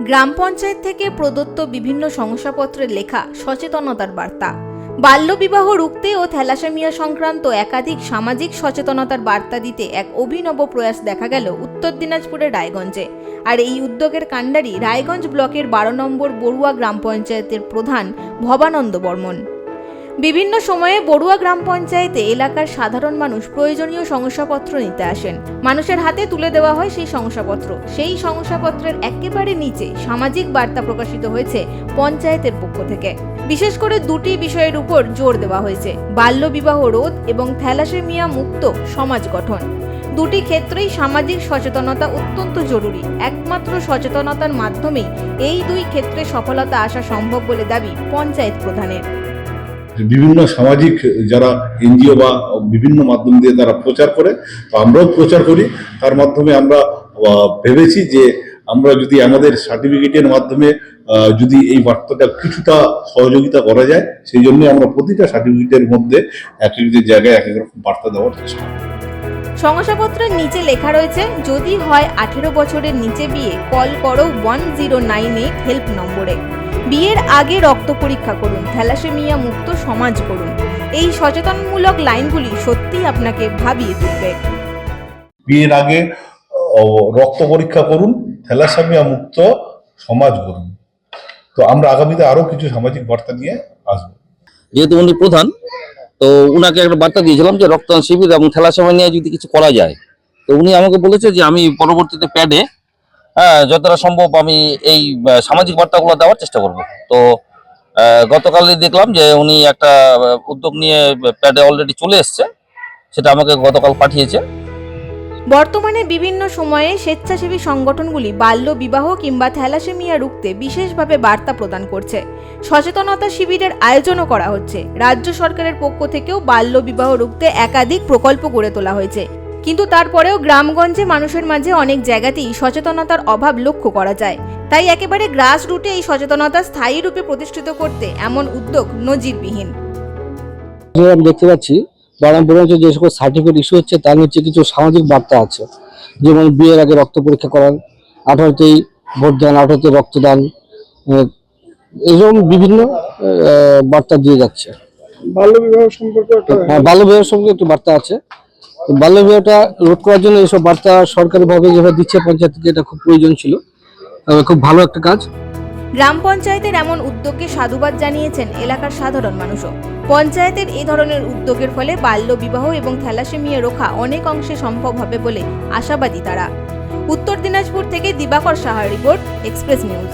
গ্রাম পঞ্চায়েত থেকে প্রদত্ত বিভিন্ন শংসাপত্রের লেখা সচেতনতার বার্তা। বাল্যবিবাহ রুখতে ও থ্যালাসেমিয়া সংক্রান্ত একাধিক সামাজিক সচেতনতার বার্তা দিতে এক অভিনব প্রয়াস দেখা গেল উত্তর দিনাজপুরের রায়গঞ্জে। আর এই উদ্যোগের কাণ্ডারি রায়গঞ্জ ব্লকের বারো নম্বর বড়ুয়া গ্রাম পঞ্চায়েতের প্রধান ভবানন্দ বর্মন। বিভিন্ন সময়ে বড়ুয়া গ্রাম পঞ্চায়েতে এলাকার সাধারণ মানুষ প্রয়োজনীয় শংসাপত্র নিতে আসেন। মানুষের হাতে তুলে দেওয়া হয় সেই শংসাপত্র। সেই শংসাপত্রের একেবারে নিচে সামাজিক বার্তা প্রকাশিত হয়েছে পঞ্চায়েতের পক্ষ থেকে। বিশেষ করে দুটি বিষয়ের উপর জোর দেওয়া হয়েছে। বাল্যবিবাহ রোধ এবং থ্যালাসেমিয়া মুক্ত সমাজ গঠন। দুটি ক্ষেত্রেই সামাজিক সচেতনতা অত্যন্ত জরুরি। একমাত্র সচেতনতার মাধ্যমেই এই দুই ক্ষেত্রে সফলতা আসা সম্ভব বলে দাবি পঞ্চায়েত প্রধানের। বিভিন্ন সামাজিক যারা এনজিও বা বিভিন্ন মাধ্যম দিয়ে তারা প্রচার করে, তো আমরাও প্রচার করি। তার মাধ্যমে আমরা ভেবেছি যে আমরা যদি আমাদের সার্টিফিকেটের মাধ্যমে যদি এই বার্তাটা কিছুটা সহযোগিতা করা যায়, সেই জন্য আমরা প্রতিটা সার্টিফিকেটের মধ্যে এক এক জায়গায় এক এক রকম বার্তা দেওয়ার চেষ্টা করি। শংসাপত্রের নিচে লেখা রয়েছে, যদি হয় আঠেরো বছরের নিচে বিয়ে, কল করো one zero nine eight help নম্বরে। বিয়ের আগে রক্ত পরীক্ষা করুন থ্যালাসেমিয়া মুক্ত সমাজ করুন। এই সচেতনমূলক লাইনগুলি সত্যিই আপনাকে ভাবিয়ে তুলবে। বিয়ের আগে রক্ত পরীক্ষা করুন থ্যালাসেমিয়া মুক্ত সমাজ করুন। তো আমরা আগামীতে আরও কিছু সামাজিক বার্তা নিয়ে আসব। যেহেতু উনি প্রধান তো উনাকে একটা বার্তা দিয়েছিলাম যে রক্তদান শিবির এবং খেলাসভা নিয়ে যদি কিছু করা যায়। তো উনি আমাকে বলেছে যে আমি পরবর্তীতে প্যাডে হ্যাঁ যতটা সম্ভব আমি এই সামাজিক বার্তাগুলো দেওয়ার চেষ্টা করব। তো গতকালই দেখলাম যে উনি একটা উদ্যোগ নিয়ে প্যাডে অলরেডি চলে এসছে। সেটা আমাকে গতকাল পাঠিয়েছে। বর্তমানে বিভিন্ন সময়ে স্বেচ্ছাসেবী সংগঠনগুলি বাল্য বিবাহ কিংবা থ্যালাসেমিয়া রুখতে বিশেষভাবে বার্তা প্রদান করছে। সচেতনতা শিবিরের আয়োজনও করা হচ্ছে। রাজ্য সরকারের পক্ষ থেকেও বাল্য বিবাহ রুখতে একাধিক প্রকল্প গড়ে তোলা হয়েছে। কিন্তু তারপরেও গ্রামগঞ্জে মানুষের মাঝে অনেক জায়গাতেই সচেতনতার অভাব লক্ষ্য করা যায়। তাই একেবারে গ্রাস রুটে এই সচেতনতা স্থায়ী রূপে প্রতিষ্ঠিত করতে এমন উদ্যোগ নজিরবিহীন। আমি দেখতে পাচ্ছি বারামপুর অঞ্চলে যে সকল সার্টিফিকেট ইস্যু হচ্ছে তার নিচে কিছু সামাজিক বার্তা আছে। যেমন বিয়ের আগে রক্ত পরীক্ষা করান আঠারোতেই ভোটদান আঠারোতে রক্তদান এরকম বিভিন্ন আহ, বার্তা দিয়ে যাচ্ছে। বাল্য বিবাহ সম্পর্কে একটা হ্যাঁ, বাল্য বিবাহের সঙ্গে একটু বার্তা আছে। বাল্য বিবাহটা রোধ করার জন্য এইসব বার্তা সরকারিভাবে যেভাবে দিচ্ছে পঞ্চায়েত থেকে এটা খুব প্রয়োজন ছিল। খুব ভালো একটা কাজ। গ্রাম পঞ্চায়েতের এমন উদ্যোগকে সাধুবাদ জানিয়েছেন এলাকার সাধারণ মানুষও। পঞ্চায়েতের এই ধরনের উদ্যোগের ফলে বাল্য বিবাহ এবং থ্যালাসেমিয়া রোখা অনেক অংশে সম্ভব হবে বলে আশাবাদী তারা। উত্তর দিনাজপুর থেকে Dibakar Saha report, express news.